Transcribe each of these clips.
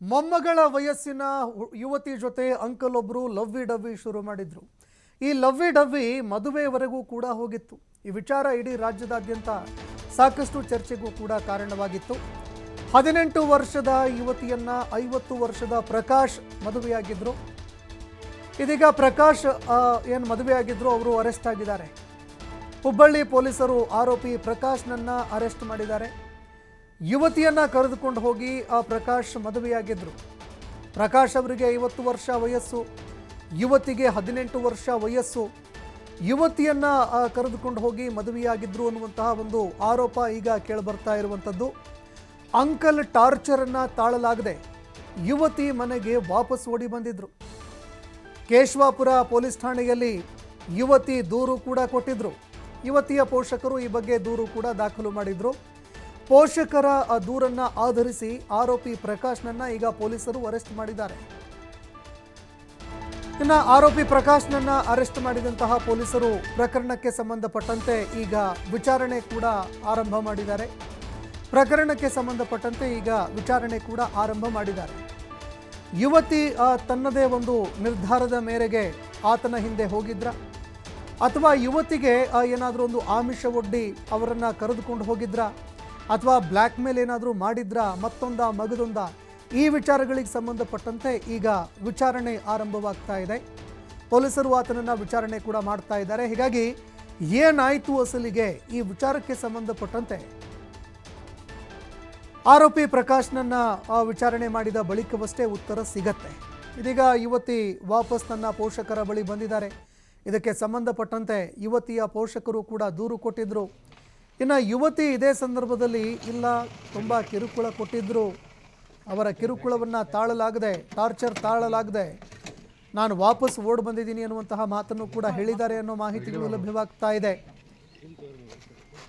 ಮೊಮ್ಮಗಳ ವಯಸ್ಸಿನ ಯುವತಿ ಜೊತೆ ಅಂಕಲ್ ಒಬ್ಬರು ಲವ್ವಿ ಡವ್ವಿ ಶುರು ಮಾಡಿದ್ರು. ಈ ಲವ್ವಿ ಡವ್ವಿ ಮದುವೆವರೆಗೂ ಕೂಡ ಹೋಗಿತ್ತು. ಈ ವಿಚಾರ ಇಡೀ ರಾಜ್ಯದಾದ್ಯಂತ ಸಾಕಷ್ಟು ಚರ್ಚೆಗೂ ಕೂಡ ಕಾರಣವಾಗಿತ್ತು. ಹದಿನೆಂಟು ವರ್ಷದ ಯುವತಿಯನ್ನ ಐವತ್ತು ವರ್ಷದ ಪ್ರಕಾಶ್ ಮದುವೆಯಾಗಿದ್ರು. ಇದೀಗ ಪ್ರಕಾಶ್ ಏನು ಮದುವೆಯಾಗಿದ್ರು ಅವರು ಅರೆಸ್ಟ್ ಆಗಿದ್ದಾರೆ. ಹುಬ್ಬಳ್ಳಿ ಪೊಲೀಸರು ಆರೋಪಿ ಪ್ರಕಾಶ್ನನ್ನ ಅರೆಸ್ಟ್ ಮಾಡಿದ್ದಾರೆ. ಯುವತಿಯನ್ನ ಕರೆದುಕೊಂಡು ಹೋಗಿ ಆ ಪ್ರಕಾಶ್ ಮದುವೆಯಾಗಿದ್ರು. ಪ್ರಕಾಶ್ ಅವರಿಗೆ ಐವತ್ತು ವರ್ಷ ವಯಸ್ಸು, ಯುವತಿಗೆ ಹದಿನೆಂಟು ವರ್ಷ ವಯಸ್ಸು. ಯುವತಿಯನ್ನ ಕರೆದುಕೊಂಡು ಹೋಗಿ ಮದುವೆಯಾಗಿದ್ರು ಅನ್ನುವಂತಹ ಒಂದು ಆರೋಪ ಈಗ ಕೇಳಿಬರ್ತಾ ಇರುವಂಥದ್ದು. ಅಂಕಲ್ ಟಾರ್ಚರನ್ನು ತಾಳಲಾಗದೆ ಯುವತಿ ಮನೆಗೆ ವಾಪಸ್ ಓಡಿ ಬಂದಿದ್ರು. ಕೇಶವಾಪುರ ಪೊಲೀಸ್ ಠಾಣೆಯಲ್ಲಿ ಯುವತಿ ದೂರು ಕೂಡ ಕೊಟ್ಟಿದ್ರು. ಯುವತಿಯ ಪೋಷಕರು ಈ ಬಗ್ಗೆ ದೂರು ಕೂಡ ದಾಖಲು ಮಾಡಿದ್ರು. ಪೋಷಕರ ಆ ದೂರನ್ನ ಆಧರಿಸಿ ಆರೋಪಿ ಪ್ರಕಾಶ್ನನ್ನ ಈಗ ಪೊಲೀಸರು ಅರೆಸ್ಟ್ ಮಾಡಿದ್ದಾರೆ. ಇನ್ನ ಆರೋಪಿ ಪ್ರಕಾಶ್ನನ್ನ ಅರೆಸ್ಟ್ ಮಾಡಿದಂತಹ ಪೊಲೀಸರು ಪ್ರಕರಣಕ್ಕೆ ಸಂಬಂಧಪಟ್ಟಂತೆ ಈಗ ವಿಚಾರಣೆ ಕೂಡ ಆರಂಭ ಮಾಡಿದ್ದಾರೆ. ಪ್ರಕರಣಕ್ಕೆ ಸಂಬಂಧಪಟ್ಟಂತೆ ಈಗ ವಿಚಾರಣೆ ಕೂಡ ಆರಂಭ ಮಾಡಿದ್ದಾರೆ. ಯುವತಿ ತನ್ನದೇ ಒಂದು ನಿರ್ಧಾರದ ಮೇರೆಗೆ ಆತನ ಹಿಂದೆ ಹೋಗಿದ್ರ ಅಥವಾ ಯುವತಿಗೆ ಏನಾದರೂ ಒಂದು ಆಮಿಷ ಒಡ್ಡಿ ಅವರನ್ನು ಕರೆದುಕೊಂಡು ಹೋಗಿದ್ರ ಅಥವಾ ಬ್ಲ್ಯಾಕ್ ಮೇಲ್ ಏನಾದರೂ ಮಾಡಿದ್ರ? ಮತ್ತೊಂದ ಮಗದೊಂದ? ಈ ವಿಚಾರಗಳಿಗೆ ಸಂಬಂಧಪಟ್ಟಂತೆ ಈಗ ವಿಚಾರಣೆ ಆರಂಭವಾಗ್ತಾ ಇದೆ. ಪೊಲೀಸರು ಆತನನ್ನು ವಿಚಾರಣೆ ಕೂಡ ಮಾಡ್ತಾ ಇದ್ದಾರೆ. ಹೀಗಾಗಿ ಏನಾಯಿತು ಅಸಲಿಗೆ ಈ ವಿಚಾರಕ್ಕೆ ಸಂಬಂಧಪಟ್ಟಂತೆ? ಆರೋಪಿ ಪ್ರಕಾಶ್ನನ್ನ ವಿಚಾರಣೆ ಮಾಡಿದ ಬಳಿಕವಷ್ಟೇ ಉತ್ತರ ಸಿಗತ್ತೆ. ಇದೀಗ ಯುವತಿ ವಾಪಸ್ ತನ್ನ ಪೋಷಕರ ಬಳಿ ಬಂದಿದ್ದಾರೆ. ಇದಕ್ಕೆ ಸಂಬಂಧಪಟ್ಟಂತೆ ಯುವತಿಯ ಪೋಷಕರು ಕೂಡ ದೂರು ಕೊಟ್ಟಿದ್ರು. ಇನ್ನು ಯುವತಿ ಇದೇ ಸಂದರ್ಭದಲ್ಲಿ ಇಲ್ಲ, ತುಂಬ ಕಿರುಕುಳ ಕೊಟ್ಟಿದ್ರು. ಅವರ ಕಿರುಕುಳವನ್ನು ತಾಳಲಾಗದೆ, ಟಾರ್ಚರ್ ತಾಳಲಾಗದೆ ನಾನು ವಾಪಸ್ ಓಡ್ ಬಂದಿದ್ದೀನಿ ಅನ್ನುವಂತಹ ಮಾತನ್ನು ಕೂಡ ಹೇಳಿದ್ದಾರೆ ಅನ್ನೋ ಮಾಹಿತಿಗಳು ಲಭ್ಯವಾಗ್ತಾ ಇದೆ.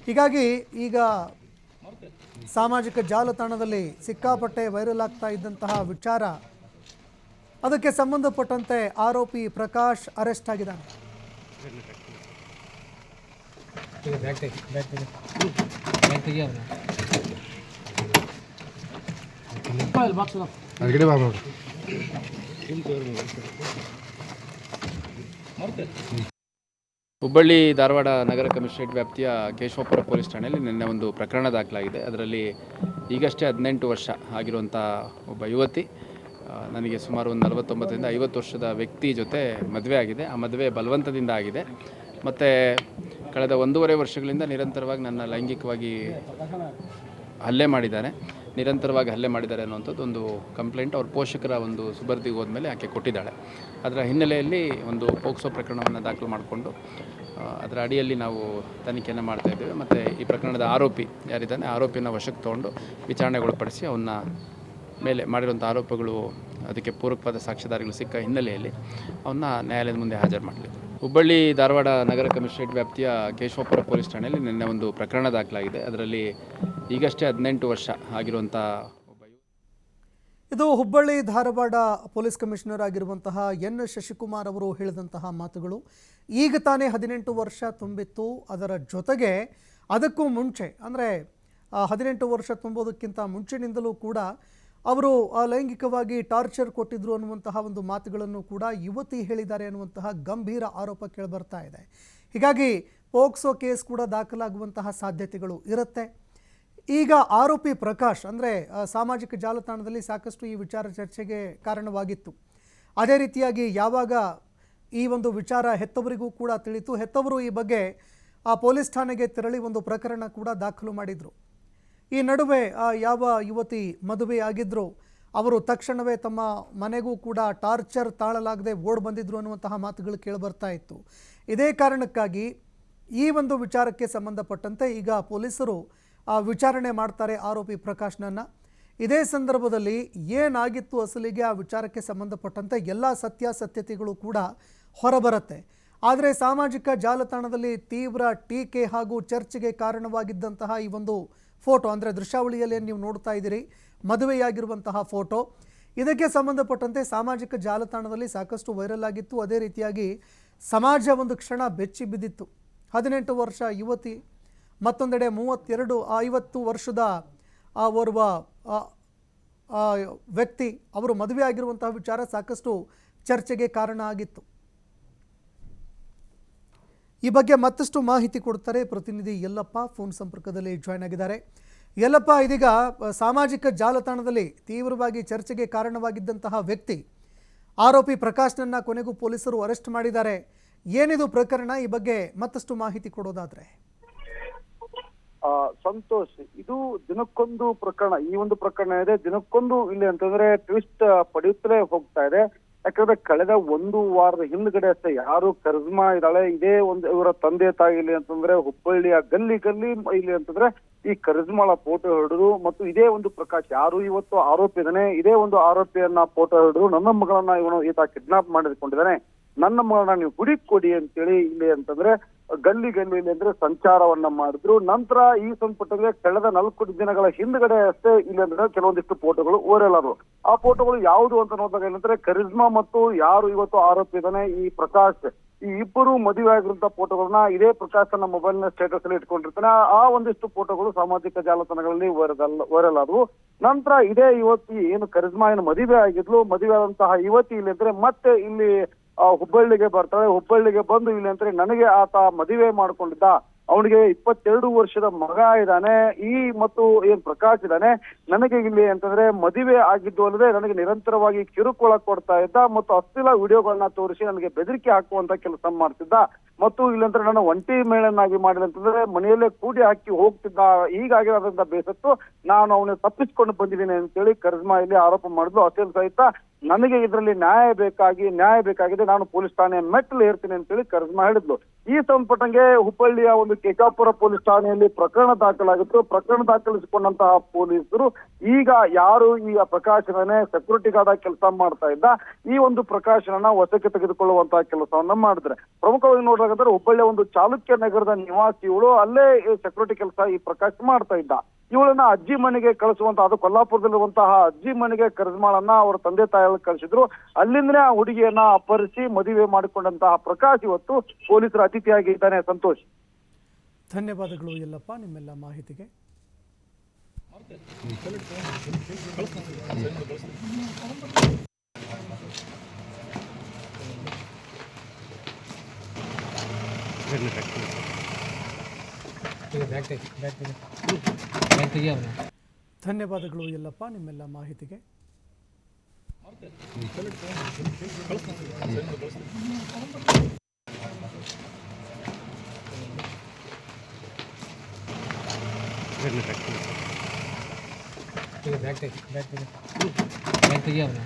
ಹೀಗಾಗಿ ಈಗ ಸಾಮಾಜಿಕ ಜಾಲತಾಣದಲ್ಲಿ ಸಿಕ್ಕಾಪಟ್ಟೆ ವೈರಲ್ ಆಗ್ತಾ ಇದ್ದಂತಹ ವಿಚಾರ, ಅದಕ್ಕೆ ಸಂಬಂಧಪಟ್ಟಂತೆ ಆರೋಪಿ ಪ್ರಕಾಶ್ ಅರೆಸ್ಟ್ ಆಗಿದ್ದಾನೆ. ಬ್ಯಾಗ್ ತೆಗಿ ಬ್ಯಾಗ್ ತೆಗಿ. ಬ್ಯಾಗ್ ತೆಗಿ ಅವ್ನ. ಬಾಕ್ಸ್ ಅದ್ಗಡೆ ಬಾ ನೋಡ್ರಿ ಹುಬ್ಬಳ್ಳಿ ಧಾರವಾಡ ನಗರ ಕಮಿಷನರೇಟ್ ವ್ಯಾಪ್ತಿಯ ಕೇಶವಪುರ ಪೊಲೀಸ್ ಠಾಣೆಯಲ್ಲಿ ನಿನ್ನೆ ಒಂದು ಪ್ರಕರಣ ದಾಖಲಾಗಿದೆ. ಅದರಲ್ಲಿ ಈಗಷ್ಟೇ ಹದಿನೆಂಟು ವರ್ಷ ಆಗಿರುವಂಥ ಒಬ್ಬ ಯುವತಿ ನನಗೆ ಸುಮಾರು ಒಂದು ನಲವತ್ತೊಂಬತ್ತರಿಂದ ಐವತ್ತು ವರ್ಷದ ವ್ಯಕ್ತಿ ಜೊತೆ ಮದುವೆ ಆಗಿದೆ. ಆ ಮದುವೆ ಬಲವಂತದಿಂದ ಆಗಿದೆ. ಮತ್ತು ಕಳೆದ ಒಂದೂವರೆ ವರ್ಷಗಳಿಂದ ನಿರಂತರವಾಗಿ ನನ್ನ ಲೈಂಗಿಕವಾಗಿ ಹಲ್ಲೆ ಮಾಡಿದ್ದಾರೆ. ನಿರಂತರವಾಗಿ ಹಲ್ಲೆ ಮಾಡಿದ್ದಾರೆ ಅನ್ನುವಂಥದ್ದು ಒಂದು ಕಂಪ್ಲೇಂಟ್ ಅವ್ರ ಪೋಷಕರ ಒಂದು ಸುಬರ್ದಿಗೆ ಹೋದ್ಮೇಲೆ ಆಕೆ ಕೊಟ್ಟಿದ್ದಾಳೆ. ಅದರ ಹಿನ್ನೆಲೆಯಲ್ಲಿ ಒಂದು ಪೋಕ್ಸೋ ಪ್ರಕರಣವನ್ನು ದಾಖಲು ಮಾಡಿಕೊಂಡು ಅದರ ಅಡಿಯಲ್ಲಿ ನಾವು ತನಿಖೆಯನ್ನು ಮಾಡ್ತಾ ಇದ್ದೇವೆ. ಮತ್ತು ಈ ಪ್ರಕರಣದ ಆರೋಪಿ ಯಾರಿದ್ದಾನೆ ಆರೋಪಿಯನ್ನು ವಶಕ್ಕೆ ತೊಗೊಂಡು ವಿಚಾರಣೆಗೊಳಪಡಿಸಿ ಅವನ್ನ ಮೇಲೆ ಮಾಡಿರುವಂಥ ಆರೋಪಗಳು ಅದಕ್ಕೆ ಪೂರಕವಾದ ಸಾಕ್ಷ್ಯದಾರಿಗಳು ಸಿಕ್ಕ ಹಿನ್ನೆಲೆಯಲ್ಲಿ ಅವನ್ನ ನ್ಯಾಯಾಲಯದ ಮುಂದೆ ಹಾಜರು ಮಾಡಲಿದೆ ಹುಬ್ಬಳ್ಳಿ ಧಾರವಾಡ ನಗರ ಕಮಿಷನರೇಟ್ ವ್ಯಾಪ್ತಿಯ ಕೇಶವಪುರ ಪೊಲೀಸ್ ಠಾಣೆಯಲ್ಲಿ ನಿನ್ನೆ ಒಂದು ಪ್ರಕರಣ ದಾಖಲಾಗಿದೆ. ಅದರಲ್ಲಿ ಈಗಷ್ಟೇ ಹದಿನೆಂಟು ವರ್ಷ ಆಗಿರುವಂಥ ಇದು ಹುಬ್ಬಳ್ಳಿ ಧಾರವಾಡ ಪೊಲೀಸ್ ಕಮಿಷನರ್ ಆಗಿರುವಂತಹ ಎನ್ ಶಶಿಕುಮಾರ್ ಅವರು ಹೇಳಿದಂತಹ ಮಾತುಗಳು. ಈಗ ತಾನೇ ಹದಿನೆಂಟು ವರ್ಷ ತುಂಬಿತ್ತು. ಅದರ ಜೊತೆಗೆ ಅದಕ್ಕೂ ಮುಂಚೆ, ಅಂದರೆ ಹದಿನೆಂಟು ವರ್ಷ ತುಂಬೋದಕ್ಕಿಂತ ಮುಂಚಿನಿಂದಲೂ ಕೂಡ ಅವರು ಲೈಂಗಿಕವಾಗಿ ಟಾರ್ಚರ್ ಕೊಟ್ಟಿದ್ರು ಅನ್ನುವಂತಹ ಒಂದು ಮಾತುಗಳನ್ನು ಕೂಡ ಯುವತಿ ಹೇಳಿದ್ದಾರೆ ಅನ್ನುವಂತಹ ಗಂಭೀರ ಆರೋಪ ಕೇಳಿಬರ್ತಾ ಇದೆ. ಹೀಗಾಗಿ ಪೋಕ್ಸೋ ಕೇಸ್ ಕೂಡ ದಾಖಲಾಗುವಂತಹ ಸಾಧ್ಯತೆಗಳು ಇರುತ್ತೆ. ಈಗ ಆರೋಪಿ ಪ್ರಕಾಶ್ ಅಂದರೆ ಸಾಮಾಜಿಕ ಜಾಲತಾಣದಲ್ಲಿ ಸಾಕಷ್ಟು ಈ ವಿಚಾರ ಚರ್ಚೆಗೆ ಕಾರಣವಾಗಿತ್ತು. ಅದೇ ರೀತಿಯಾಗಿ ಯಾವಾಗ ಈ ಒಂದು ವಿಚಾರ ಹೆತ್ತವರಿಗೂ ಕೂಡ ತಿಳಿತು. ಹೆತ್ತವರು ಈ ಬಗ್ಗೆ ಆ ಪೊಲೀಸ್ ಠಾಣೆಗೆ ತೆರಳಿ ಒಂದು ಪ್ರಕರಣ ಕೂಡ ದಾಖಲು ಮಾಡಿದರು. ಈ ನಡುವೆ ಯಾವ ಯುವತಿ ಮದುವೆಯಾಗಿದ್ರು ಅವರು ತಕ್ಷಣವೇ ತಮ್ಮ ಮನೆಗೂ ಕೂಡ ಟಾರ್ಚರ್ ತಾಳಲಾಗದೆ ಓಡ್ ಬಂದಿದ್ರು ಅನ್ನುವಂತಹ ಮಾತುಗಳು ಕೇಳಿಬರ್ತಾ ಇತ್ತು. ಇದೇ ಕಾರಣಕ್ಕಾಗಿ ಈ ಒಂದು ವಿಚಾರಕ್ಕೆ ಸಂಬಂಧಪಟ್ಟಂತೆ ಈಗ ಪೊಲೀಸರು ವಿಚಾರಣೆ ಮಾಡ್ತಾರೆ ಆರೋಪಿ ಪ್ರಕಾಶ್ನನ್ನ ಇದೇ ಸಂದರ್ಭದಲ್ಲಿ ಏನಾಗಿತ್ತು ಅಸಲಿಗೆ ಆ ವಿಚಾರಕ್ಕೆ ಸಂಬಂಧಪಟ್ಟಂತೆ ಎಲ್ಲ ಸತ್ಯಾಸತ್ಯತೆಗಳು ಕೂಡ ಹೊರಬರುತ್ತೆ. ಆದರೆ ಸಾಮಾಜಿಕ ಜಾಲತಾಣದಲ್ಲಿ ತೀವ್ರ ಟೀಕೆ ಹಾಗೂ ಚರ್ಚೆಗೆ ಕಾರಣವಾಗಿದ್ದಂತಹ ಈ ಒಂದು ಫೋಟೋ ಅಂದರೆ ದೃಶ್ಯಾವಳಿಯಲ್ಲಿ ನೀವು ನೋಡ್ತಾ ಇದ್ದೀರಿ, ಮದುವೆಯಾಗಿರುವಂತಹ ಫೋಟೋ. ಇದಕ್ಕೆ ಸಂಬಂಧಪಟ್ಟಂತೆ ಸಾಮಾಜಿಕ ಜಾಲತಾಣದಲ್ಲಿ ಸಾಕಷ್ಟು ವೈರಲ್ ಆಗಿತ್ತು. ಅದೇ ರೀತಿಯಾಗಿ ಸಮಾಜ ಒಂದು ಕ್ಷಣ ಬೆಚ್ಚಿ ಬಿದ್ದಿತ್ತು. ಹದಿನೆಂಟು ವರ್ಷ ಯುವತಿ, ಮತ್ತೊಂದೆಡೆ ಮೂವತ್ತೆರಡು ಐವತ್ತು ವರ್ಷದ ಆ ಓರ್ವ ವ್ಯಕ್ತಿ, ಅವರು ಮದುವೆ ಆಗಿರುವಂತಹ ವಿಚಾರ ಸಾಕಷ್ಟು ಚರ್ಚೆಗೆ ಕಾರಣ ಆಗಿತ್ತು. ಈ ಬಗ್ಗೆ ಮತ್ತಷ್ಟು ಮಾಹಿತಿ ಕೊಡ್ತಾರೆ ಪ್ರತಿನಿಧಿ ಯಲ್ಲಪ್ಪ. ಫೋನ್ ಸಂಪರ್ಕದಲ್ಲಿ ಜಾಯ್ನ್ ಆಗಿದ್ದಾರೆ. ಯಲ್ಲಪ್ಪ, ಇದೀಗ ಸಾಮಾಜಿಕ ಜಾಲತಾಣದಲ್ಲಿ ತೀವ್ರವಾಗಿ ಚರ್ಚೆಗೆ ಕಾರಣವಾಗಿದ್ದಂತಹ ವ್ಯಕ್ತಿ ಆರೋಪಿ ಪ್ರಕಾಶ್ನನ್ನ ಕೊನೆಗೂ ಪೊಲೀಸರು ಅರೆಸ್ಟ್ ಮಾಡಿದ್ದಾರೆ. ಏನಿದು ಪ್ರಕರಣ? ಈ ಬಗ್ಗೆ ಮತ್ತಷ್ಟು ಮಾಹಿತಿ ಕೊಡೋದಾದ್ರೆ. ಸಂತೋಷ್, ಇದು ದಿನಕ್ಕೊಂದು ಪ್ರಕರಣ. ಈ ಒಂದು ಪ್ರಕರಣ ಇದೆ, ದಿನಕ್ಕೊಂದು ಇಲ್ಲಿ ಅಂತಂದ್ರೆ ಟ್ವಿಸ್ಟ್ ಪಡೆಯುತ್ತಲೇ ಹೋಗ್ತಾ ಇದೆ. ಯಾಕಂದ್ರೆ ಕಳೆದ ಒಂದು ವಾರದ ಹಿಂದ್ಗಡೆ ಅಷ್ಟೇ ಯಾರು ಕರ್ಜ್ಮಾ ಇದ್ದಾಳೆ, ಇದೇ ಒಂದು ಇವರ ತಂದೆ ತಾಯಿಲಿ ಅಂತಂದ್ರೆ ಹುಬ್ಬಳ್ಳಿಯ ಗಲ್ಲಿ ಗಲ್ಲಿ ಇಲ್ಲಿ ಅಂತಂದ್ರೆ ಈ ಕರ್ಜ್ಮಾಳ ಫೋಟೋ ಹಿಡಿದು ಮತ್ತು ಇದೇ ಒಂದು ಪ್ರಕಾಶ್, ಯಾರು ಇವತ್ತು ಆರೋಪಿ ಇದ್ದಾನೆ ಇದೇ ಒಂದು ಆರೋಪಿಯನ್ನ ಫೋಟೋ ಹಿಡಿದು ನನ್ನ ಮಗಳನ್ನ ಇವನು ಈತ ಕಿಡ್ನಾಪ್ ಮಾಡಿಕೊಂಡಿದ್ದಾನೆ ನನ್ನ ಮಗಳನ್ನ ನೀವು ಹುಡುಕಿ ಕೊಡಿ ಅಂತೇಳಿ ಇಲ್ಲಿ ಅಂತಂದ್ರೆ ಗಲ್ಲಿ ಗಲ್ಲಿಯಲ್ಲಿ ಅಂದ್ರೆ ಸಂಚಾರವನ್ನ ಮಾಡಿದ್ರು. ನಂತರ ಈ ಸಂಪುಟಕ್ಕೆ ಕಳೆದ ನಾಲ್ಕು ದಿನಗಳ ಹಿಂದ್ಗಡೆ ಅಷ್ಟೇ ಇಲ್ಲಿ ಅಂದ್ರೆ ಕೆಲವೊಂದಿಷ್ಟು ಫೋಟೋಗಳು ಓರೆಲಾರು ಆ ಫೋಟೋಗಳು ಯಾವುದು ಅಂತ ನೋಡಿದಾಗ ಏನಂದ್ರೆ ಕರಿಜ್ಮಾ ಮತ್ತು ಯಾರು ಇವತ್ತು ಆರೋಪಿ ಈ ಪ್ರಕಾಶ್. ಈ ಇಬ್ಬರು ಮದುವೆ ಆಗಿರುವಂತ ಫೋಟೋಗಳನ್ನ ಇದೇ ಪ್ರಕಾಶ್ ತನ್ನ ಮೊಬೈಲ್ನ ಸ್ಟೇಟಸ್ ಅಲ್ಲಿ ಇಟ್ಕೊಂಡಿರ್ತಾನೆ. ಆ ಒಂದಿಷ್ಟು ಫೋಟೋಗಳು ಸಾಮಾಜಿಕ ಜಾಲತಾಣಗಳಲ್ಲಿ ವೈರಲ್ ಆದವು ನಂತರ ಇದೇ ಯುವತಿ ಏನು ಕರಿಜ್ಮಾ ಏನು ಮದುವೆ ಆಗಿದ್ಲು, ಮದುವೆ ಆದಂತಹ ಯುವತಿ ಇಲ್ಲಿ ಅಂದ್ರೆ ಮತ್ತೆ ಇಲ್ಲಿ ಹುಬ್ಬಳ್ಳಿಗೆ ಬರ್ತಾಳೆ. ಹುಬ್ಬಳ್ಳಿಗೆ ಬಂದು ಇಲ್ಲಿ ಅಂದ್ರೆ ನನಗೆ ಆತ ಮದುವೆ ಮಾಡ್ಕೊಂಡಿದ್ದ. ಅವನಿಗೆ ಇಪ್ಪತ್ತೆರಡು ವರ್ಷದ ಮಗ ಇದ್ದಾನೆ. ಈ ಮತ್ತು ಏನ್ ಪ್ರಕಾಶ್ ಇದ್ದಾನೆ. ನನಗೆ ಇಲ್ಲಿ ಅಂತಂದ್ರೆ ಮದುವೆ ಆಗಿದ್ದು ಅಲ್ಲದೆ ನನಗೆ ನಿರಂತರವಾಗಿ ಕಿರುಕುಳ ಕೊಡ್ತಾ ಇದ್ದ ಮತ್ತು ಅಸ್ಥಿಲ ವಿಡಿಯೋಗಳನ್ನ ತೋರಿಸಿ ನನಗೆ ಬೆದರಿಕೆ ಹಾಕುವಂತ ಕೆಲಸ ಮಾಡ್ತಿದ್ದ. ಮತ್ತು ಇಲ್ಲಂದ್ರೆ ನನ್ನ ಒಂಟಿ ಮೇಳನಾಗಿ ಮಾಡಿದಂತಂದ್ರೆ ಮನೆಯಲ್ಲೇ ಕೂಡಿ ಹಾಕಿ ಹೋಗ್ತಿದ್ದ ಈಗಾಗಿರೋದಂತ ಬೇಸತ್ತು ನಾನು ಅವನ ತಪ್ಪಿಸ್ಕೊಂಡು ಬಂದಿದ್ದೀನಿ ಅಂತೇಳಿ ಕರ್ಜ್ಮಾ ಇಲ್ಲಿ ಆರೋಪ ಮಾಡಿದ್ಲು. ಅಷ್ಟೇ ಸಹಿತ ನನಗೆ ಇದರಲ್ಲಿ ನ್ಯಾಯ ಬೇಕಾಗಿ, ನ್ಯಾಯ ಬೇಕಾಗಿದೆ, ನಾನು ಪೊಲೀಸ್ ಠಾಣೆ ಮೆಟ್ಟಲು ಏರ್ತೀನಿ ಅಂತೇಳಿ ಕರ್ಜ್ಮಾ ಹೇಳಿದ್ಲು. ಈ ಸಂಪುಟಂಗೆ ಹುಬ್ಬಳ್ಳಿಯ ಒಂದು ಕೇಕಾಪುರ ಪೊಲೀಸ್ ಠಾಣೆಯಲ್ಲಿ ಪ್ರಕರಣ ದಾಖಲಾಗಿತ್ತು. ಪ್ರಕರಣ ದಾಖಲಿಸಿಕೊಂಡಂತಹ ಪೊಲೀಸರು ಈಗ ಯಾರು ಈ ಪ್ರಕಾಶನನೇ ಸೆಕ್ಯೂರಿಟಿ ಗಾರ್ಡ್ ಕೆಲಸ ಮಾಡ್ತಾ ಇದ್ದ, ಈ ಒಂದು ಪ್ರಕಾಶನನ ವಶಕ್ಕೆ ತೆಗೆದುಕೊಳ್ಳುವಂತಹ ಕೆಲಸವನ್ನ ಮಾಡಿದ್ರೆ. ಪ್ರಮುಖವಾಗಿ ನೋಡ್ಬೇಕಾದ್ರೆ ಹುಬ್ಬಳ್ಳಿಯ ಒಂದು ಚಾಲುಕ್ಯ ನಗರದ ನಿವಾಸಿ ಇವಳು ಅಲ್ಲೇ ಸೆಕ್ಯೂರಿಟಿ ಕೆಲಸ ಈ ಪ್ರಕಾಶ್ ಮಾಡ್ತಾ ಇದ್ದ. ಇವಳನ್ನ ಅಜ್ಜಿ ಮನೆಗೆ ಕಳಿಸುವಂತ, ಅದು ಕೊಲ್ಲಾಪುರದಲ್ಲಿರುವಂತಹ ಅಜ್ಜಿ ಮನೆಗೆ ಕರಿಜ್ಮಾಳನ್ನ ಅವರ ತಂದೆ ತಾಯಿಗಳು ಕಳಿಸಿದ್ರು. ಅಲ್ಲಿಂದನೇ ಆ ಹುಡುಗಿಯನ್ನ ಅಪಹರಿಸಿ ಮದುವೆ ಮಾಡಿಕೊಂಡಂತಹ ಪ್ರಕಾಶ್ ಇವತ್ತು ಪೊಲೀಸರ ಅತಿಥಿಯಾಗಿದ್ದಾನೆ ಸಂತೋಷ್. ಧನ್ಯವಾದಗಳು ಎಲ್ಲಪ್ಪ ನಿಮ್ಮೆಲ್ಲ ಮಾಹಿತಿಗೆ. ಈಗ ಬ್ಯಾಗ್ ತೆಗಿ ಬ್ಯಾಗ್ ತೆಗಿ ಬ್ಯಾಗ್ ತೆಗಿ ಅವ್ನು ಧನ್ಯವಾದಗಳು ಯಲ್ಲಪ್ಪ ನಿಮ್ಮೆಲ್ಲ ಮಾಹಿತಿಗೆ ಈಗ ಬ್ಯಾಗ್ ತೆಗಿ ಬ್ಯಾಗ್ ತೆಗಿ ಬ್ಯಾಗ್ ತೆಗಿ ಅವ್ನು